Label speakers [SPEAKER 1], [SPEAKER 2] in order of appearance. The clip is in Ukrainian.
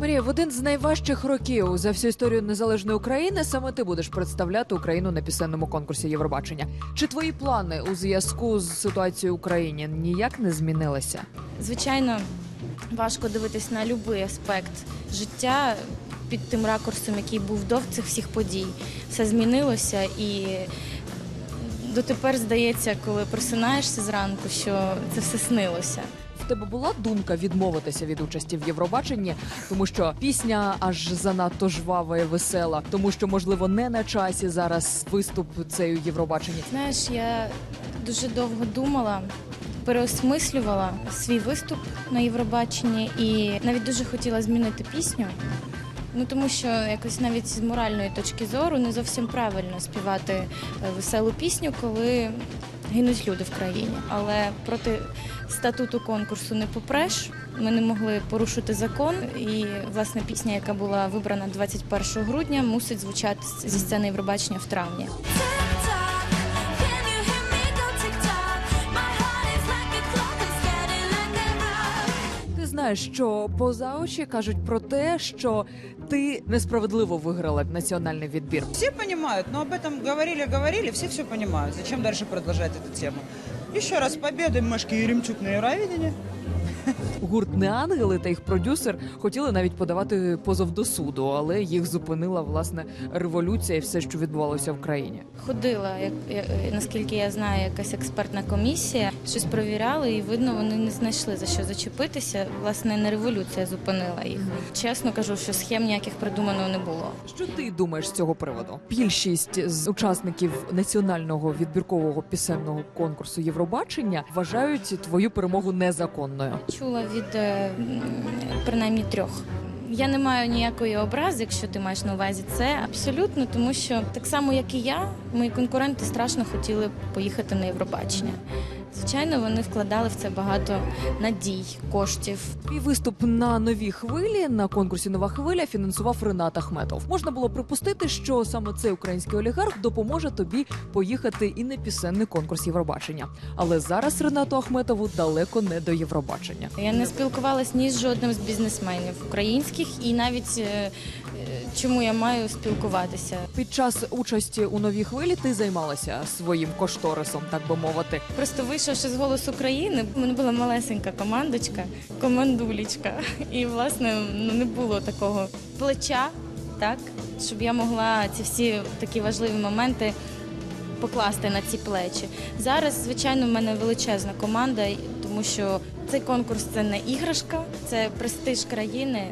[SPEAKER 1] Марія, в один з найважчих років за всю історію незалежної України саме ти будеш представляти Україну на пісенному конкурсі Євробачення. Чи твої плани у зв'язку з ситуацією в Україні ніяк не змінилися?
[SPEAKER 2] Звичайно, важко дивитись на будь-який аспект життя під тим ракурсом, який був до цих всіх подій. Все змінилося і дотепер здається, коли просинаєшся зранку, що це все снилося.
[SPEAKER 1] В тебе була думка відмовитися від участі в Євробаченні, тому що пісня аж занадто жвава і весела, тому що можливо не на часі зараз виступ цей у Євробаченні.
[SPEAKER 2] Знаєш, я дуже довго думала, переосмислювала свій виступ на Євробаченні і навіть дуже хотіла змінити пісню. Ну тому що якось навіть з моральної точки зору не зовсім правильно співати е, веселу пісню, коли гинуть люди в країні. Але проти статуту конкурсу не попреш. Ми не могли порушити закон, і власне пісня, яка була вибрана 21 грудня, мусить звучати зі сцени Євробачення в травні.
[SPEAKER 1] знаєш, що поза очі кажуть про те, що ти несправедливо виграла національний відбір.
[SPEAKER 3] Все понимают, но об этом говорили, говорили, все все понимают. Зачем дальше продолжать эту тему? Еще раз победы Машки Еремчук на Евровидении.
[SPEAKER 1] Гурт не ангели та їх продюсер хотіли навіть подавати позов до суду, але їх зупинила власне революція і все, що відбувалося в країні.
[SPEAKER 2] Ходила, як, як наскільки я знаю, якась експертна комісія, щось провіряли, і видно, вони не знайшли за що зачепитися. Власне, не революція зупинила їх. Чесно кажу, що схем ніяких придумано не було.
[SPEAKER 1] Що ти думаєш з цього приводу? Більшість з учасників національного відбіркового пісенного конкурсу Євробачення вважають твою перемогу незаконною.
[SPEAKER 2] Чула від е, принаймні трьох. Я не маю ніякої образи, якщо ти маєш на увазі це абсолютно, тому що так само, як і я, мої конкуренти страшно хотіли поїхати на Євробачення. Звичайно, вони вкладали в це багато надій, коштів.
[SPEAKER 1] Твій виступ на новій хвилі на конкурсі Нова хвиля фінансував Ренат Ахметов. Можна було припустити, що саме цей український олігарх допоможе тобі поїхати і на пісенний конкурс Євробачення. Але зараз Ренату Ахметову далеко не до Євробачення.
[SPEAKER 2] Я не спілкувалась ні з жодним з бізнесменів українських, і навіть е, чому я маю спілкуватися.
[SPEAKER 1] Під час участі у новій хвилі ти займалася своїм кошторисом, так би мовити.
[SPEAKER 2] Просто вийшовши з голос України, в мене була малесенька командочка, командулічка. І власне ну не було такого плеча, так щоб я могла ці всі такі важливі моменти покласти на ці плечі. Зараз, звичайно, в мене величезна команда, тому що цей конкурс це не іграшка, це престиж країни.